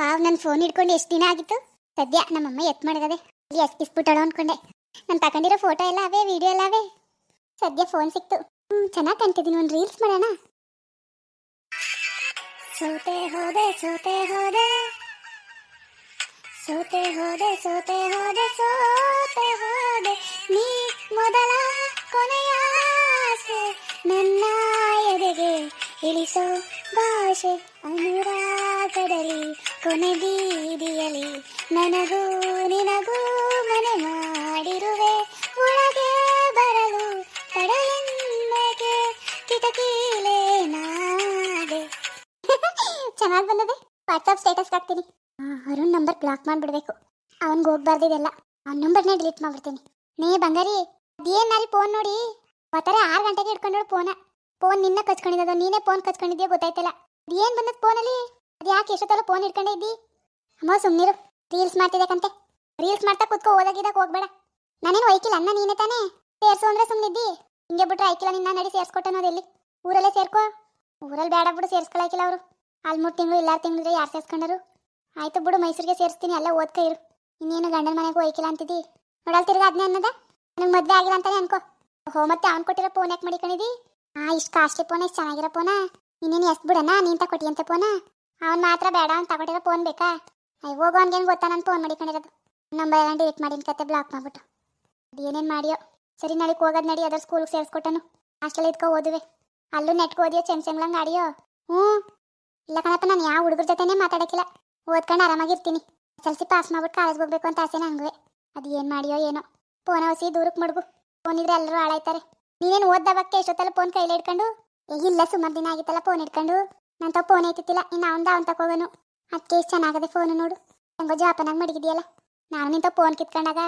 Wow ನನ್ನ phone ಹಿಡ್ಕೊಂಡು ಎಷ್ಟು ದಿನ ಆಗಿತ್ತು? ಸದ್ಯ ನಮ್ಮಮ್ಮ ಎತ್ ಮಾಡಗದೆ. ಇಲ್ಲಿ ಎಸ್ಕಿಸ್ಬಿಟ್ಟಳು ಅನ್ಕೊಂಡೆ. ನಾನು ತಗೊಂಡಿರೋ ಫೋಟೋ ಎಲ್ಲ ಅವೇ ವಿಡಿಯೋ ಎಲ್ಲ ಅವೇ. ಸದ್ಯ ಫೋನ್ ಸಿಕ್ತು. ಹ್ಞೂ ಚೆನ್ನಾಗಿ ಕಾಣ್ತಿದ್ದೀನಿ ಒಂದು ರೀಲ್ಸ್ ಮಾಡೋಣ? ಸೋತೆ ಹೋದೆ ಸೋತೆ ಹೋದೆ. ಸೋತೆ ಹೋದೆ ಸೋತೆ ಹೋದೆ ಸೋತೆ ಹೋದೆ. ನೀ ಮೊದಲ ಕೊನೆಯ ನನ್ನ ಎದೆಗೆ ಇಳಿಸೋ ಭಾಷೆ ಅನುರಾಗದಲ್ಲಿ. ಕೊನೆ ನನಗೂ ನಿನಗೂ ಮನೆ ಮಾಡಿರುವೆ. ಒಳಗೆ ಬರಲು ತಡೆಯನ್ನೇಕೆ ಕಿಟಕಿಲೇ ನಾದೆ. ಚೆನ್ನಾಗಿ ಬಂದದೆ. ವಾಟ್ಸಪ್ ಸ್ಟೇಟಸ್ ಹಾಕ್ತೀನಿ. ಅರುಣ್ ನಂಬರ್ ಬ್ಲಾಕ್ ಮಾಡಿಬಿಡ್ಬೇಕು. ಅವನ್ಗೆ ಹೋಗ್ಬಾರ್ದಿದೆಲ್ಲ. ಅವ್ನ ನಂಬರ್ನೇ ಡಿಲೀಟ್ ಮಾಡ್ಬಿಡ್ತೀನಿ. ನೇ ಬಂಗಾರಿ ಅದೇನಾರಿ ಫೋನ್ ನೋಡಿ? ಒತ್ತರೆ ಆರು ಗಂಟೆಗೆ ಇಟ್ಕೊಂಡೋಳು ಫೋನ ಫೋನ್ ನಿನ್ನ ಕಚ್ಕೊಂಡಿದ್ದದು ನೀನೇ ಫೋನ್ ಕಚ್ಕೊಂಡಿದ್ಯಾ ಗೊತ್ತಾಯ್ತಲ್ಲ. ಅದೇನು ಬಂದದ ಫೋನಲ್ಲಿ ಅದು ಯಾಕೆ ಎಷ್ಟೊತ್ತಲ್ಲ ಫೋನ್ ಇಟ್ಕೊಂಡೇ ಇದ್ದಿ? ಅಮ್ಮ ಸುಮ್ಮನಿರು ರೀಲ್ಸ್ ಮಾಡ್ತಿದ್ದಕ್ಕಂತೆ ರೀಲ್ಸ್ ಮಾಡ್ತಾ ಕೂತ್ಕೋ ಓದಾಗಿದ್ದಕ್ಕೆ ಹೋಗ್ಬೇಡ. ನಾನೇನು ಒಯ್ಕಿಲ್ಲ ಅಣ್ಣ, ನೀನೇ ತಾನೇ? ಸೇರ್ಸು ಅಂದ್ರೆ ಸುಮ್ಮನಿದ್ದಿ ಹಿಂಗೆ ಬಿಟ್ರೆ ಐಕಿಲ್ಲ ನಿನ್ನ ನಡಿ ಸೇರ್ಸ್ಕೊಟ್ಟನೋದೆಲ್ಲಿ ಊರಲ್ಲೇ ಸೇರ್ಕೋ. ಊರಲ್ಲಿ ಬೇಡ ಬಿಡು, ಸೇರ್ಸ್ಕೊಳಕಿಲ್ಲ ಅವರು. ಅಲ್ಲಿ ಮೂರು ತಿಂಗಳು, ಇಲ್ಲಾರು ತಿಂಗಳು ಯಾರು ಸೇರ್ಸ್ಕೊಂಡರು? ಆಯ್ತು ಬಿಡು, ಮೈಸೂರಿಗೆ ಸೇರಿಸ್ತೀನಿ ಎಲ್ಲ ಓದ್ಕ ಇರು. ಇನ್ನೇನು ಗಂಡನ ಮನೆಗೆ ಒಯಕಿಲ್ಲ ಅಂತಿದ್ದಿ? ನೋಡಲ್ ತಿರ್ಗ ಅದನ್ನೇ ಅನ್ನದ? ನನಗೆ ಮದುವೆ ಆಗಿಲ್ಲ ಅಂತಾನೆ ಅನ್ಕೋ. ಓಹೋ, ಮತ್ತೆ ಅವ್ನು ಕೊಟ್ಟಿರೋ ಫೋನ್ ಯಾಕೆ ಮಡಿಕೊಂಡಿದ್ದಿ? ಆ, ಇಷ್ಟು ಕಾಸ್ಟ್ಲಿ ಫೋನ ಇಷ್ಟು ಚೆನ್ನಾಗಿರೋ ಫೋನ ಇನ್ನೇನು ಎಷ್ಟು ಬಿಡಣ್ಣ ನೀನ್ ಕೊಟ್ಟಿಯಂತೆ ಫೋನ ಅವ್ನು ಮಾತ್ರ ಬೇಡ ಅಂತ ತಗೊಂಡಿರೋ ಫೋನ್ ಬೇಕಾ? ಅಯ್ಯ, ಹೋಗೋ ಅವ್ನಿಗೇನು ಗೊತ್ತಾ? ನಾನು ಫೋನ್ ಮಾಡಿಕೊಂಡಿರೋದು. ನಂಬರ್ ಎಲ್ಲ ಡಿಲೀಟ್ ಮಾಡಿನ, ಕತೆ ಬ್ಲಾಕ್ ಮಾಡ್ಬಿಟ್ಟು. ಅದೇನೇನು ಮಾಡಿಯೋ? ಸರಿ ನಾಳೆಗೆ ಹೋಗೋದು ನಡಿ ಅದ್ರ ಸ್ಕೂಲ್ಗೆ ಸೇರಿಸ್ಕೊಟ್ಟನು. ಹಾಸ್ಟೆಲ್ ಇದ್ಕೊ, ಓದುವೆ. ಅಲ್ಲೂ ನೆಟ್ಗೆ ಓದಿಯೋ, ಚೆಂಗ್ ಚೆಂಗ್ಲಂಗೆ ಆಡಿಯೋ? ಹ್ಞೂ. ಇಲ್ಲ ಕಣಪ್ಪ, ನಾನು ಯಾವ ಹುಡುಗರ ಜೊತೆನೇ ಮಾತಾಡೋಕ್ಕಿಲ್ಲ. ಓದ್ಕೊಂಡು ಆರಾಮಾಗಿರ್ತೀನಿ. ಎಸ್ ಎಲ್ ಪಾಸ್ ಮಾಡ್ಬಿಟ್ಟು ಕಾಲೇಜ್ಗೆ ಹೋಗ್ಬೇಕು ಅಂತ ಆಸೆ ನಂಗೆ ಅದು ಏನು ಮಾಡಿಯೋ, ಏನೋ? ಫೋನ್ ಹೊಸಿ ದೂರಕ್ಕೆ ಮಡ್ಗು. ಫೋನ್ ಇದ್ರೆ ಎಲ್ಲರೂ ಹಾಳಾಯ್ತಾರೆ. ನೀನೇನು ಓದ್ದವಕ್ಕೆ ಎಷ್ಟೊತ್ತಲ್ಲ ಫೋನ್ ಕೈಲಿ ಇಟ್ಕೊಂಡು ಇಲ್ಲ, ಸುಮಾರು ದಿನ ಆಗಿತ್ತಲ್ಲ ಫೋನ್ ಇಟ್ಕೊಂಡು ನನ್ನ ಫೋನ್ ಫೋನ್ ಐತಿತ್ತಿಲ್ಲ ಇನ್ನು ಅವನ ಅವ್ನು ತಗೋಗನು ಅದಕ್ಕೆ ಎಷ್ಟು ಚೆನ್ನಾಗದೆ ಫೋನು ನೋಡು. ಹೆಂಗೋ ಜಾಪನಾಗ ಮಡಗಿದೆಯಲ್ಲ. ನಾನು ನಿಂತ ಫೋನ್ ಕಿತ್ಕೊಂಡಾಗ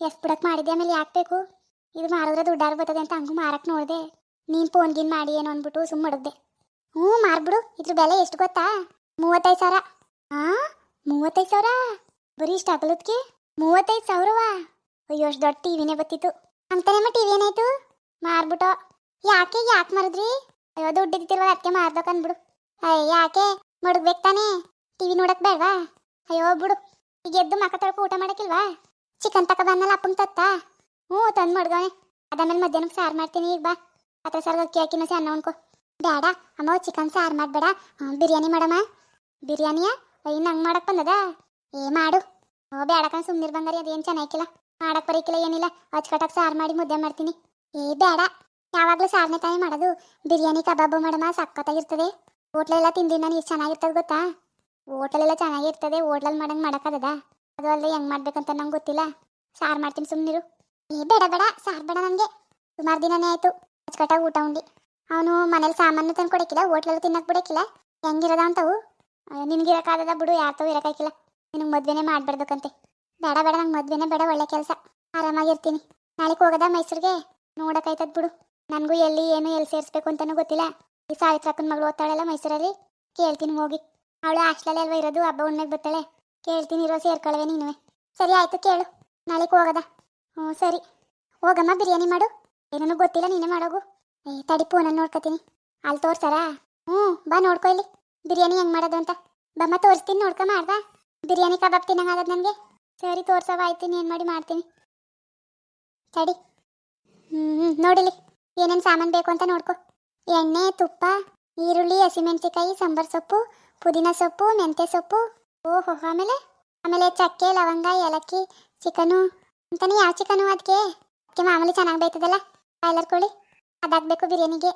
ಎಷ್ಟು ಬಿಡಕ್ಕೆ ಮಾಡಿದೆ ಆಮೇಲೆ ಯಾಕೆ ಬೇಕು? ಇದು ಮಾರಿದ್ರೆ ದುಡ್ಡಾರು ಬರ್ತದೆ ಅಂತ ಹಂಗೂ ಮಾರಕ್ಕೆ ನೋಡಿದೆ. ನೀನು ಫೋನ್ ಗಿನ್ ಮಾಡಿ ಏನು ಅಂದ್ಬಿಟ್ಟು ಸುಮ್ಮ ಮಡಗ್ದೆ. ಹ್ಞೂ, ಮಾರ್ಬಿಡು. ಇದ್ರ ಬೆಲೆ ಎಷ್ಟು ಗೊತ್ತಾ? ಮೂವತ್ತೈದು ಸಾವಿರ. ಆ, ಮೂವತ್ತೈದು ಸಾವಿರ? ಬರೀ ಇಷ್ಟ ಆಗಲದ್ಕೆ ಮೂವತ್ತೈದು ಸಾವಿರವಾ? ಅಯ್ಯೋ, ಅಷ್ಟು ದೊಡ್ಡ ಟಿವಿನೇ ಬತ್ತಿತ್ತು. ಅಂತಾನೇಮ್ಮ ಟಿವಿ ಏನಾಯ್ತು? ಮಾರ್ಬಿಟ್ಟು ಯಾಕೆ ಯಾಕೆ ಮಾರಿದ್ರಿ? ಅಯ್ಯೋ, ದುಡ್ಡು ಇದ್ದಿರ್ವಾಗ ಅದಕ್ಕೆ ಮಾರ್ಬೇಕು ಅಂದ್ಬಿಡು ಯಾಕೆ? ಮಡಗ್ಬೇಕು ತಾನೇ? ಟಿವಿ ನೋಡಕ್ ಬೇಡವಾ? ಅಯ್ಯೋ, ಬಿಡು. ಈಗ ಎದ್ದು ಮಕ್ಕ ತೊಳ್ಕೊ ಊಟ ಮಾಡಕ್ಕಿಲ್ವಾ? ಚಿಕನ್ ತಕ ಬಂದಲ್ಲ ಅಪ್ಪಂಗೆ ತತ್ತ. ಹ್ಞೂ, ತಂದು ಮಡ್ಗವನೆ ಅದಾದ್ಮೇಲೆ ಮಧ್ಯಾಹ್ನಕ್ಕೆ ಸಾರು ಮಾಡ್ತೀನಿ, ಈಗ ಬಾ. ಹತ್ರ ಸರ್ ಅಕ್ಕಿ ಹಾಕಿನ ಅನ್ನ ಉಣ್ಕೊ. ಬೇಡ ಅಮ್ಮ, ಚಿಕನ್ ಸಾರು ಮಾಡಬೇಡ. ಬಿರಿಯಾನಿ ಮಾಡಮ್ಮ. ಬಿರಿಯಾನಿಯ? ಅಯ್ಯ, ನಂಗೆ ಮಾಡಕ್ ಬಂದದ? ಏ, ಮಾಡು. ಓ ಬೇಡಕ ಸುಮ್ಮನಿರ್ ಬಂಗಾರಿ, ಅದೇನು ಚೆನ್ನಾಗಿಲ್ಲ ಮಾಡಕ್ ಬರೀಕಿಲ್ಲ, ಏನಿಲ್ಲ. ಅಚ್ಕಟ್ಟಾಗ ಸಾರು ಮಾಡಿ ಮುದ್ದೆ ಮಾಡ್ತೀನಿ. ಏ ಬೇಡ ಯಾವಾಗಲೂ ಸಾರನೇ ತಾಯಿ ಮಾಡೋದು. ಬಿರಿಯಾನಿ, ಕಬಾಬು ಮಾಡಮ್ಮ ಸಖತ್ತಾಗಿರ್ತದೆ ಹೋಟ್ಲೆಲ್ಲ ತಿಂದ್ರಿ, ನಾನು ಎಷ್ಟು ಚೆನ್ನಾಗಿರ್ತದೆ ಗೊತ್ತಾ? ಹೋಟ್ಲೆಲ್ಲ ಚೆನ್ನಾಗಿರ್ತದೆ ಹೋಟ್ಲಲ್ಲಿ ಮಾಡಂಗೆ ಮಾಡೋಕ್ಕದ ಅದು ಅಲ್ಲದೆ ಹೆಂಗೆ ಮಾಡ್ಬೇಕಂತ ನಂಗೆ ಗೊತ್ತಿಲ್ಲ. ಸಾರು ಮಾಡ್ತೀನಿ ಸುಮ್ಮನಿರು ಏ, ಬೇಡ ಬೇಡ, ಸಾರು ಬೇಡ ನನಗೆ ಸುಮಾರು ದಿನನೇ ಆಯಿತು. ಅಚ್ಚುಕಟ್ಟಾಗಿ ಊಟ ಉಂಡಿ. ಅವನು ಮನೇಲಿ ಸಾಮಾನು ತಂದು ಕೊಡಕ್ಕಿಲ್ಲ ಹೋಟ್ಲಲ್ಲಿ ತಿನ್ನಕ್ಕೆ ಬಿಡಕ್ಕಿಲ್ಲ ಹೆಂಗಿರೋದ ಅಂತವು? ನಿನಗಿರೋಕ್ಕಾಗದ ಬಿಡು ಯಾರ್ತವು ಇರೋಕ್ಕಾಗಿಲ್ಲ ನಿನಗೆ ಮದ್ವೆನೇ ಮಾಡ್ಬಿಡ್ಬೇಕಂತೆ ಬೇಡ ಬೇಡ, ನಂಗೆ ಮದ್ವೆನೇ ಬೇಡ, ಒಳ್ಳೆ ಕೆಲಸ. ಆರಾಮಾಗಿರ್ತೀನಿ. ನಾಳೆಗೆ ಹೋಗೋದ ಮೈಸೂರಿಗೆ? ನೋಡೋಕ್ಕಾಯ್ತದ ಬಿಡು. ನನಗೂ ಎಲ್ಲಿ, ಏನು ಎಲ್ಲಿ ಸೇರಿಸ್ಬೇಕು ಅಂತಲೂ ಗೊತ್ತಿಲ್ಲ. ಈ ಸಾವಿತ್ರಕ್ಕನ ಮಗಳು ಓದ್ತಾಳಲ್ಲ ಮೈಸೂರಲ್ಲಿ? ಕೇಳ್ತೀನಿ ಹೋಗಿ. ಅವಳು ಹಾಸ್ಟೆಲಲ್ಲಿ ಅಲ್ವಾ ಇರೋದು? ಹಬ್ಬ ಉಣ್ಣೆಗೆ ಬರ್ತಾಳೆ. ಕೇಳ್ತೀನಿ ಇರೋ ಸೇರ್ಕೊಳ್ಳವೆ ನೀನುವೆ. ಸರಿ ಆಯ್ತು ಕೇಳು. ನಾಳೆಗೆ ಹೋಗದ. ಹ್ಞೂ, ಸರಿ. ಹೋಗಮ್ಮ, ಬಿರಿಯಾನಿ ಮಾಡು. ಏನೂ ಗೊತ್ತಿಲ್ಲ ನೀನೇ ಮಾಡೋಗು. ಏ, ತಡಿ ಫೋನಲ್ಲಿ ನೋಡ್ಕೊತೀನಿ. ಅಲ್ಲಿ ತೋರ್ಸಾರಾ? ಹ್ಞೂ, ಬಾ ನೋಡ್ಕೊ ಇಲ್ಲಿ. ಬಿರಿಯಾನಿ ಹೆಂಗೆ ಮಾಡೋದು ಅಂತ. ಬಮ್ಮ, ತೋರಿಸ್ತೀನಿ, ನೋಡ್ಕೊ ಮಾಡ್ದ ಬಿರಿಯಾನಿ ಕಬಾಬ್ ತಿನ್ನಂಗಾಗದ ನನಗೆ? ಸರಿ ತೋರ್ಸವ ಆಯ್ತೀನಿ ಏನು ಮಾಡಿ ಮಾಡ್ತೀನಿ. ತಡಿ. ಹ್ಞೂ ನೋಡಿಲಿ ಏನೇನು ಸಾಮಾನು ಬೇಕು ಅಂತ ನೋಡ್ಕೊ. ಎಣ್ಣೆ, ತುಪ್ಪ, ಈರುಳ್ಳಿ ಹಸಿಮೆಣಸಿಕಾಯಿ ಸಾಂಬಾರು ಸೊಪ್ಪು, ಪುದೀನ ಸೊಪ್ಪು, ಮೆಂತ್ಯ ಸೊಪ್ಪು. ಓಹೋ, ಆಮೇಲೆ? ಆಮೇಲೆ ಚಕ್ಕೆ, ಲವಂಗ, ಏಲಕ್ಕಿ, ಚಿಕನು. ಅಂತಾನೆ ಯಾವ ಚಿಕನು ಅದಕ್ಕೆ ಅದಕ್ಕೆ ಮಾಮೂಲಿ ಚೆನ್ನಾಗಿ ಬೈತದಲ್ಲ ಬಾಯ್ಲರ್ ಕೋಳಿ. ಅದಾಗಬೇಕು ಬಿರಿಯಾನಿಗೆ.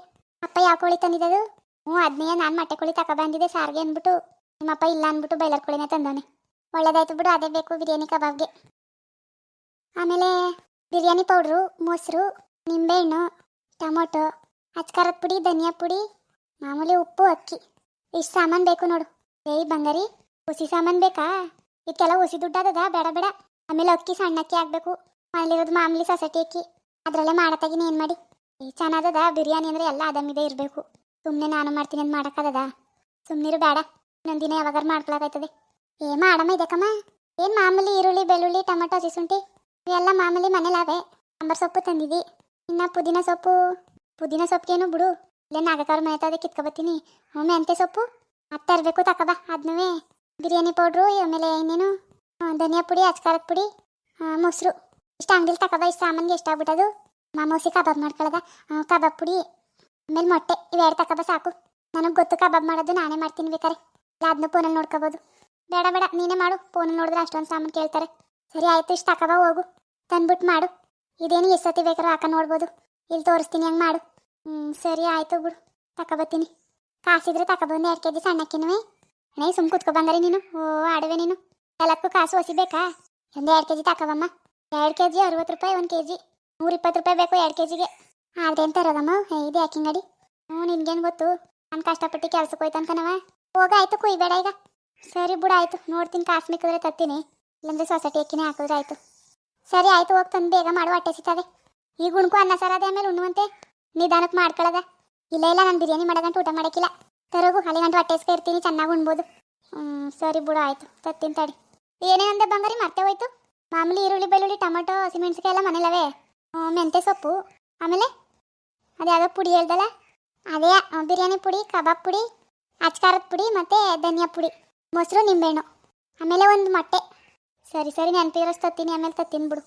ಅಪ್ಪ ಯಾವ ಕೋಳಿ ತಂದಿದ್ದದು? ಹ್ಞೂ ಅದನ್ನೇ ನಾನು ಮೊಟ್ಟೆ ಕೋಳಿ ತಕ ಬಂದಿದ್ದೆ ಸಾರಿಗೆ ಅಂದ್ಬಿಟ್ಟು. ನಿಮ್ಮಪ್ಪ ಇಲ್ಲ ಅಂದ್ಬಿಟ್ಟು ಬೈಲರ್ ಕೋಳಿನೇ ತಂದಾನೆ ಒಳ್ಳೇದಾಯ್ತು ಬಿಡು, ಅದೇ ಬೇಕು ಬಿರಿಯಾನಿ ಕಬಾಬ್ಗೆ. ಆಮೇಲೆ ಬಿರಿಯಾನಿ ಪೌಡ್ರು, ಮೊಸರು, ನಿಂಬೆಹಣ್ಣು, ಟೊಮೊಟೊ. ಅಚ್ಕಾರದ ಪುಡಿ, ಧನಿಯಾ ಪುಡಿ, ಮಾಮೂಲಿ ಉಪ್ಪು, ಅಕ್ಕಿ. ಇಷ್ಟು ಸಾಮಾನು ಬೇಕು ನೋಡು. ಏಯ್ ಬಂಗಾರಿ, ಹುಸಿ ಸಾಮಾನು ಬೇಕಾ? ಇದಕ್ಕೆಲ್ಲ ಹುಸಿ ದುಡ್ಡಾದದ ಬೇಡ ಬೇಡ. ಆಮೇಲೆ ಅಕ್ಕಿ ಸಣ್ಣ ಅಕ್ಕಿ ಹಾಕ್ಬೇಕು ಮನೇಲಿರೋದು ಮಾಮೂಲಿ ಸೊಸೈಟಿ ಅಕ್ಕಿ. ಅದರಲ್ಲೇ ಮಾಡತ್ತಾಗಿನ ಏನು ಮಾಡಿ? ಈ ಚೆನ್ನಾದದ ಬಿರಿಯಾನಿ ಅಂದರೆ ಎಲ್ಲ ಅದಮ್ಮಿದೆ ಇರಬೇಕು. ಸುಮ್ಮನೆ ನಾನು ಮಾಡ್ತೀನಿ ಅಂತ ಮಾಡೋಕ್ಕದ ಸುಮ್ಮನಿರು ಬೇಡ. ದಿನ ಯಾವಾಗಾರು ಮಾಡ್ಕೊಳಕಾಯ್ತದೆ ಏ ಮಾಡಮ್ಮ ಇದಕ್ಕಮ್ಮ. ಏನು ಮಾಮೂಲಿ ಈರುಳ್ಳಿ, ಬೆಳ್ಳುಳ್ಳಿ, ಟೊಮೆಟೊ ಹಸಿಶುಂಠಿ ಇವೆಲ್ಲ ಮಾಮೂಲಿ ಮನೇಲಾವೆ ಸಾಂಬಾರ್ ಸೊಪ್ಪು ತಂದಿದ್ದಿ ಇನ್ನು ಪುದೀನ ಸೊಪ್ಪು ಪುದೀನ ಸೊಪ್ಪಿಗೇನು ಬಿಡು. ಇಲ್ಲೇ ನಾಗಕಾರ ಮನೆ ತಾವೆ ಕಿತ್ಕೊಬತ್ತೀನಿ. ಮೆಂತ್ಯ ಸೊಪ್ಪು. ಮತ್ತೆ ತರಬೇಕು ತಕಬ ಅದನ್ನೂ ಬಿರಿಯಾನಿ ಪೌಡ್ರು ಆಮೇಲೆ ಇನ್ನೇನು? ಧನಿಯಾ ಪುಡಿ, ಅಚ್ಕಾರದ ಪುಡಿ ಮೊಸರು. ಇಷ್ಟು ಅಂಗಡಿಲಿ ತಗೊಬ ಇಷ್ಟು ಸಾಮಾನಿಗೆ ಎಷ್ಟಾಗ್ಬಿಟ್ಟದು ಮಾಮೂಸಿ ಕಬಾಬ್ ಮಾಡ್ಕೊಳ್ಳೋದ ಕಬಾಬ್ ಪುಡಿ, ಆಮೇಲೆ ಮೊಟ್ಟೆ, ಇವೆರಡು ತಕಬ ಸಾಕು. ನನಗೆ ಗೊತ್ತು ಕಬಾಬ್ ಮಾಡೋದು ನಾನೇ ಮಾಡ್ತೀನಿ ಬೇಕಾರೆ. ಅದನ್ನ ಫೋನಲ್ಲಿ ನೋಡ್ಕೋಬೋದು. ಬೇಡ ಬೇಡ, ನೀನೇ ಮಾಡು. ಫೋನಲ್ಲಿ ನೋಡಿದ್ರೆ ಅಷ್ಟೊಂದು ಸಾಮಾನು ಕೇಳ್ತಾರೆ. ಸರಿ ಆಯಿತು, ಇಷ್ಟು ತಕಬ ಹೋಗು. ತಂದ್ಬಿಟ್ಟು ಮಾಡು. ಇದೇನು ಎಷ್ಟೊತ್ತಿ ಬೇಕಾದ್ರೂ ಹಾಕ ನೋಡ್ಬೋದು. ಇಲ್ಲಿ ತೋರಿಸ್ತೀನಿ, ಹಂಗೆ ಮಾಡು. ಹ್ಞೂ ಸರಿ ಆಯಿತು ಬಿಡು. ತಕೋಬತ್ತೀನಿ ಕಾಸಿದ್ರೆ ತಗೊಬಂದು ಎರಡು ಕೆ ಜಿ ಸಣ್ಣಕಿನವೇ ಅಣ್ಣ ಸುಮ್ ಕುತ್ಕೊ ಬಂಗಾರಿ ನೀನು. ಓ ಆಡುವೆ ನೀನು. ಎಲ್ಲಕ್ಕೂ ಕಾಸು ಹೊಸಿಬೇಕಾ ಒಂದು ಎರಡು ಕೆ ಜಿ ಎರಡು ಕೆ ಜಿ ಅರವತ್ತು ರೂಪಾಯಿ ಒಂದು ಕೆಜಿ. ನೂರಿಪ್ಪತ್ತು ರೂಪಾಯಿ ಬೇಕು ಎರಡು ಕೆ ಜಿಗೆ ಆದ್ರೆ ಹೇ, ಇದು ಯಾಕಿಂಗ್ ನಡಿ ಹ್ಞೂ ನಿನ್ಗೇನು ಗೊತ್ತು. ನಾನು ಕಷ್ಟಪಟ್ಟು ಕೆಲ್ಸಕ್ಕೆ ಹೋಯ್ತು ಅನ್ಕನವ ಹೋಗಾಯ್ತು ಕುಯ್ಬೇಡ ಈಗ. ಸರಿ ಬಿಡು ಆಯ್ತು. ನೋಡ್ತೀನಿ ಕಾಸು ಮಿಕ್ಕಿದ್ರೆ ತತ್ತೀನಿ ಇಲ್ಲಂದ್ರೆ ಸೊಸೈಟಿ ಅಕ್ಕಿನೇ ಹಾಕಿದ್ರೆ ಆಯ್ತು. ಸರಿ ಆಯ್ತು ಹೋಗಿ ತಂದು ಬೇಗ ಮಾಡು ಅಟ್ಟೆ ಸಿಗ್ತದೆ ಈಗ ಉಣ್ಕು ಅನ್ನ ಸರ್ ಅದೇ ಆಮೇಲೆ ಉಣ್ಣುವಂತೆ. ನಿಧಾನಕ್ಕೆ ಮಾಡ್ಕೊಳ್ಳೋದ ಇಲ್ಲ ಇಲ್ಲ ನಾನು ಬಿರಿಯಾನಿ ಮಾಡೋದಂತ ಊಟ ಮಾಡೋಕ್ಕಿಲ್ಲ. ತರೋಗು ಅಲ್ಲಿ ಗಂಟು ಹೊಟ್ಟೆ ಇರ್ತೀನಿ, ಚೆನ್ನಾಗಿ ಉಣ್ಬೋದು. ಹ್ಞೂ ಸರಿ ಬಿಡು, ಆಯಿತು. ತತ್ತಿನ ತಡಿ. ಏನೇ ಅಂದೆ ಬಂಗಾರಿ ಮತ್ತೆ ಹೋಯ್ತು. ಮಾಮೂಲಿ ಈರುಳ್ಳಿ, ಬೆಳ್ಳುಳ್ಳಿ, ಟೊಮೊಟೊ ಹಸಿಮೆಣ್ಸಿಕಾಯಿ ಎಲ್ಲ ಮನೇಲವೇ ಮೆಂತೆ ಸೊಪ್ಪು. ಆಮೇಲೆ ಅದ್ಯಾವುದೋ ಪುಡಿ ಹೇಳ್ದಲ್ಲ? ಅದೇ ಬಿರಿಯಾನಿ ಪುಡಿ, ಕಬಾಬ್ ಪುಡಿ, ಅಚ್ಕಾರದ ಪುಡಿ ಮತ್ತು ಧನಿಯಾ ಪುಡಿ. ಮೊಸರು, ನಿಂಬೆಹಣ್ಣು. ಆಮೇಲೆ ಒಂದು ಮೊಟ್ಟೆ. ಸರಿ ಸರಿ ನೆನಪಿರೋಸ್ ತತ್ತೀನಿ, ಆಮೇಲೆ ತತ್ತೀನಿ ಬಿಡು.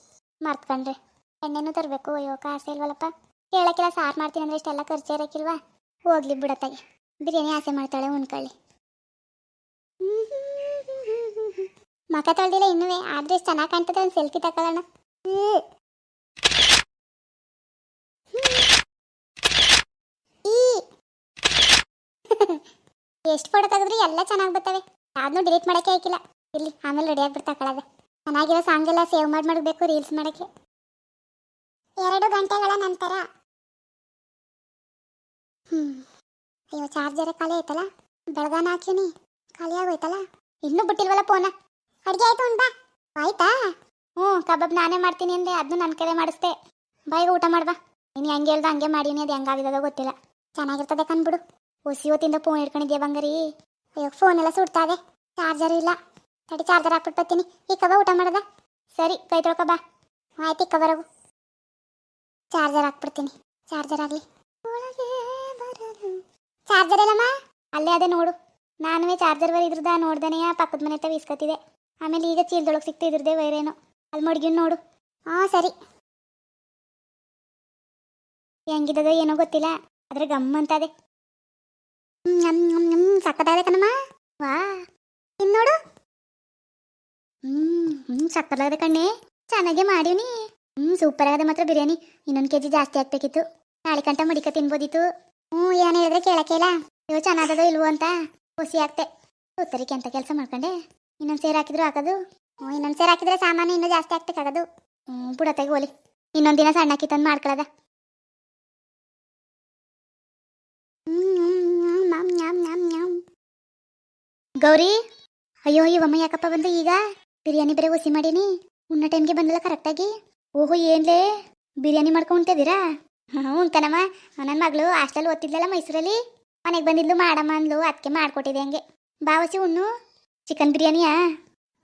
ಮರ್ತ್ಕೊಂಡ್ರೆ. ಎಣ್ಣೆನೂ ತರಬೇಕು. ಅಯ್ಯೋ, ಕಾಸು ಇಲ್ವಲ್ಲಪ್ಪ. ಕೇಳಕ್ಕಿಲ್ಲ ಸಾರು ಮಾಡ್ತೀನಿ ಅಂದ್ರೆ ಇಷ್ಟೆಲ್ಲ ಖರ್ಚು ಇರೋಕ್ಕಿಲ್ವಾ? ಹೋಗ್ಲಿ ಬಿಡತ್ತಾಗೆ ಬಿರಿಯಾನಿ ಆಸೆ ಮಾಡ್ತಾಳೆ ಉಣ್ಕೊಳ್ಳಿ. ಮಕ ತೊಳ್ದಿಲ್ಲ ಇನ್ನುವೇ. ಆದ್ರೆ ಚೆನ್ನಾಗಿ ಕಾಣ್ತದೆ, ಒಂದು ಸೆಲ್ಫಿ ತಕೊಳ್ಳೋಣ ಎಷ್ಟು ಫೋಟೋ ತೆಗೆದ್ರಿ ಎಲ್ಲ ಚೆನ್ನಾಗಿ ಬರ್ತವೆ. ಯಾವ್ದನ್ನೂ ಡಿಲೀಟ್ ಮಾಡೋಕೆ ಆಯ್ಕಿಲ್ಲ ಇಲ್ಲಿ ಆಮೇಲೆ ರೆಡಿ ಆಗ್ಬಿಟ್ಟು ತಗೊಳ್ಳೋದೆ ಚೆನ್ನಾಗಿರೋ ಸಾಂಗ್ ಎಲ್ಲ ಸೇವ್ ಮಾಡಿ, ಮಾಡಬೇಕು ರೀಲ್ಸ್ ಮಾಡೋಕ್ಕೆ. ಎರಡು ಗಂಟೆಗಳ ನಂತರ ಹ್ಮ್. ಅಯ್ಯೋ, ಚಾರ್ಜರ್ ಖಾಲಿ ಆಯ್ತಲ್ಲ? ಬೆಳಗಾನ ಹಾಕಿನಿ ಖಾಲಿ ಆಗೋಯ್ತಲ್ಲ? ಇನ್ನೂ ಬಿಟ್ಟಿಲ್ವಲ್ಲ ಫೋನ ಅಡ್ಗೆ ಆಯ್ತು ಬಾ ಆಯ್ತಾ? ಹ್ಞೂ, ಕಬಾಬ್ ನಾನೇ ಮಾಡ್ತೀನಿ ಅಂದೆ. ಅದನ್ನು ನನ್ನ ಕಡೆ ಮಾಡಿಸ್ದೆ. ಬಾಯಿಗೆ ಊಟ ಮಾಡ್ಬಾ. ನೀನು ಹೆಂಗೆ ಹೇಳ್ದ ಹಂಗೆ ಮಾಡೀನಿ. ಅದು ಹೆಂಗಾಗಿದ ಗೊತ್ತಿಲ್ಲ. ಚೆನ್ನಾಗಿರ್ತದೆ ಕಂದ್ಬಿಡು ಹುಸಿ ಹೊತ್ತಿಂದ ಫೋನ್ ಹಿಡ್ಕೊಂಡಿದ್ದೆ ಬಂಗಾರಿ? ಅಯ್ಯೋ ಫೋನ್ ಎಲ್ಲ ಸುಡ್ತಾದೆ ಚಾರ್ಜರ್ ಇಲ್ಲ. ತಡಿ ಚಾರ್ಜರ್ ಹಾಕ್ಬಿಟ್ಟು ಬರ್ತೀನಿ. ಈ ಊಟ ಮಾಡದ? ಸರಿ ಕೈ ತೊಳ್ಕೊ ಬಾ. ಆಯ್ತು ಈ ಬರಗು ಚಾರ್ಜರ್ ಹಾಕ್ಬಿಡ್ತೀನಿ. ಚಾರ್ಜರ್ ಆಗಲಿ. ಚಾರ್ಜರ್ ಇಲ್ಲಮ್ಮ ಅಲ್ಲೇ ಅದೇ ನೋಡು. ನಾನುವೇ ಚಾರ್ಜರ್ ಬರ ಇದ್ರದ ನೋಡ್ದನೆಯ ಪಕ್ಕದ ಮನೆ ಹತ್ರ ಇಸ್ಕೊತಿದೆ ಆಮೇಲೆ ಈಗ ಚೀಲದೊಳಗೆ ಸಿಕ್ತಾ ಇದ್ರದೆ ವೈರೇನು. ಅಲ್ಲಿ ಮಡ್ಗಿನ ನೋಡು. ಹಾಂ, ಸರಿ. ಹೆಂಗಿದ್ದದ ಏನೋ ಗೊತ್ತಿಲ್ಲ ಅದ್ರ ಗಮ್ ಅಂತದೆ. ಸಕ್ಕತ್ತಾದ ಕಣಮ್ಮ. ವಾ. ಇನ್ನು ನೋಡು. ಹ್ಮ್ ಹ್ಮ್ ಸಕ್ಕತ್ತಾಗದೆ ಕಣ್ಣೆ. ಚೆನ್ನಾಗೆ ಮಾಡೀನಿ ಹ್ಮ್ ಸೂಪರ್ ಆಗದೆ ಮಾತ್ರ ಬಿರಿಯಾನಿ. ಇನ್ನೊಂದು ಕೆಜಿ ಜಾಸ್ತಿ ಹಾಕ್ಬೇಕಿತ್ತು. ನಾಳೆ ಕಂಟ ಮಡಿಕ ತಿನ್ಬೋದಿತ್ತು. ಹ್ಞೂ, ಏನು ಹೇಳಿದ್ರೆ ಕೇಳಕ್ಕೆ ಇಲ್ಲ ಅಯ್ಯೋ ಚೆನ್ನಾಗದೋ ಇಲ್ವೋ ಅಂತ ಖುಷಿ ಆಗ್ತೆ. ಉತ್ತರಿಕೆ ಅಂತ ಕೆಲಸ ಮಾಡ್ಕೊಂಡೆ. ಇನ್ನೊಂದು ಸೇರು ಹಾಕಿದ್ರು ಹಾಕೋದು. ಹ್ಞೂ, ಇನ್ನೊಂದು ಸೇರು ಹಾಕಿದ್ರೆ ಸಾಮಾನು ಇನ್ನೂ ಜಾಸ್ತಿ ಆಗ್ತಕ್ಕಾಗೋದು ಹ್ಞೂ ಬುಡತ್ತಾಗ ಹೋಲಿ ಇನ್ನೊಂದು ದಿನ ಸಣ್ಣಕ್ಕಿ ತಂದು ಮಾಡ್ಕೊಳ್ಳೋದ ಗೌರಿ, ಅಯ್ಯೋ ಇವಮ್ಮ ಯಾಕಪ್ಪ ಬಂದು ಈಗ? ಬಿರಿಯಾನಿ ಬೇರೆ ಹುಸಿ ಮಾಡೀನಿ. ಉಣ್ಣ ಟೈಮ್ಗೆ ಬಂದಲ್ಲ ಕರೆಕ್ಟಾಗಿ ಓಹೋ, ಏನ್ಲೇ? ಬಿರಿಯಾನಿ ಮಾಡ್ಕೊಂಡು ಉಣ್ತಿದ್ದೀರಾ ಹ್ಞೂ ಕಣಮ್ಮ. ನನ್ನ ಮಗಳು ಹಾಸ್ಟೆಲ್ ಓದ್ತಿದ್ಲಲ್ಲ ಮೈಸೂರಲ್ಲಿ? ಮನೆಗೆ ಬಂದಿದ್ಲು ಮಾಡಮ್ಮ ಅಂದ್ಲು ಅದಕ್ಕೆ ಮಾಡ್ಕೊಟ್ಟಿದೆ ಹಂಗೆ. ಬಾವಸಿ ಉಣ್ಣು. ಚಿಕನ್ ಬಿರಿಯಾನಿಯಾ?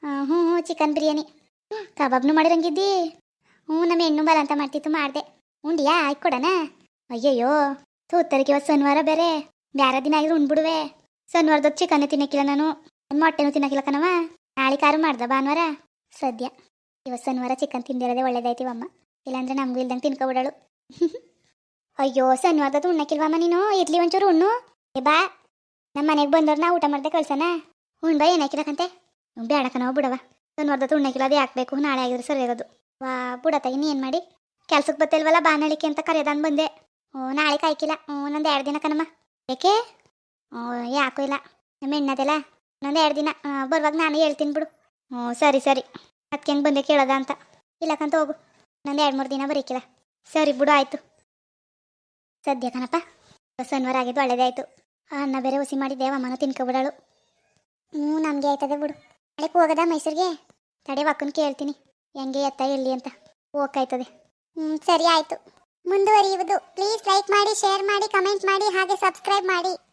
ಹ್ಞೂ ಹ್ಞೂ ಚಿಕನ್ ಬಿರಿಯಾನಿ. ಕಬಾಬ್ನು ಮಾಡಿರಂಗಿದ್ದಿ? ಹ್ಞೂ ನಮ್ಮ ಹೆಣ್ಣು ಬಲ ಅಂತ ಮಾಡ್ತಿತ್ತು ಮಾಡಿದೆ. ಉಂಡಿಯಾ? ಆಯ್ತು ಕೊಡಣ ಅಯ್ಯಯ್ಯೋ ತೂತರಿಗೆ ಇವತ್ತು ಶನಿವಾರ ಬೇರೆ. ಬೇರೆ ದಿನ ಆಗಿದ್ರು ಉಣ್ಬಿಡುವೆ. ಶನಿವಾರದೊತ್ತು ಚಿಕನ್ ತಿನ್ನಕ್ಕಿಲ್ಲ ನಾನು. ಮೊಟ್ಟೆನೂ ತಿನ್ನಕ್ಕಿಲ್ಲ ಕಣವ ನಾಳೆ ಕಾರು ಮಾಡ್ದ ಭಾನುವಾರ. ಸದ್ಯ. ಇವತ್ತು ಶನಿವಾರ ಚಿಕನ್ ತಿಂದಿರೋದೇ ಒಳ್ಳೇದಾಯ್ತಿವಮ್ಮ ಇಲ್ಲಾಂದ್ರೆ ನಮಗೂ ಇಲ್ದಂಗೆ ತಿನ್ಕೊಬಿಡಳು. ಅಯ್ಯೋ ಶನಿವಾರದತ್ತು ಉಣ್ಣಕ್ಕಿಲ್ವಮ್ಮ ನೀನು? ಇರ್ಲಿ ಒಂಚೂರು ಉಣ್ಣು. ಏ, ಬಾ. ನಮ್ಮ ಮನೆಗೆ ನಾ ಊಟ ಮಾಡ್ದೆ ಕಳ್ಸನ ಬಾ ಏನಾಕಿರಕಂತೆ ಬೇಡ ಬೇಡಕನ ಬಿಡವ ಶನಿವಾರದತ್ತು ಉಣ್ಣಕ್ಕಿಲ್ಲ, ಅದು ಯಾಕಬೇಕು ನಾಳೆ ಆಗಿದ್ರೆ ಸರಿ ಇರೋದು. ವಾ ಬಿಡತ್ತ ನೀನು ಏನು ಮಾಡಿ? ಕೆಲ್ಸಕ್ಕೆ ಬತ್ತಲ್ವಲ್ಲ ಬಾನಳಿಕೆ ಅಂತ ಕರೆಯೋದನ್ ಬಂದೆ. ಓ ನಾಳೆ ಕಾಯ್ಕಿಲ್ಲ. ಹ್ಞೂ ನಂದು ಎರಡು ದಿನ ಕನಮ್ಮ ಏಕೆ? ಓ ಯಾಕೂ ಇಲ್ಲ. ನಮ್ಮ ಹೆಣ್ಣದೆಲ್ಲ ಇನ್ನೊಂದು ಎರಡು ದಿನ. ಬರುವಾಗ ನಾನು ಹೇಳ್ತೀನಿ ಬಿಡು. ಹ್ಞೂ, ಸರಿ ಸರಿ. ಅದಕ್ಕೆ ಬಂದೆ ಕೇಳೋದ ಅಂತ. ಇಲ್ಲಕ್ಕಂತ ಹೋಗು. ನಂದು ಎರಡು ಮೂರು ದಿನ ಬರೀಕಿಲ್ಲ ಸರಿ ಬಿಡು, ಆಯಿತು. ಸದ್ಯ ಕಣಪ್ಪ ಶನಿವಾರ ಆಗಿದ್ದು ಒಳ್ಳೇದೇ ಅನ್ನ ಬೇರೆ ಹುಸಿ ಮಾಡಿದ್ದೆ ಅಮ್ಮನ ತಿನ್ಕೊಬಿಡಳು ಹ್ಞೂ ನಮಗೆ ಆಯ್ತದೆ ಬಿಡು. ನಾಳೆಗೆ ಹೋಗದ ಮೈಸೂರಿಗೆ? ತಡೆ ವಕ್ಕನ್ ಕೇಳ್ತೀನಿ. ಹೆಂಗೆ ಎತ್ತ, ಎಲ್ಲಿ ಅಂತ. ಹೋಗ್ಕಾಯ್ತದೆ. ಹ್ಞೂ, ಸರಿ ಆಯಿತು. ಮುಂದುವರಿಯುವುದು. ಪ್ಲೀಸ್ ಲೈಕ್ ಮಾಡಿ, ಶೇರ್ ಮಾಡಿ, ಕಮೆಂಟ್ ಮಾಡಿ, ಹಾಗೆ ಸಬ್ಸ್ಕ್ರೈಬ್ ಮಾಡಿ.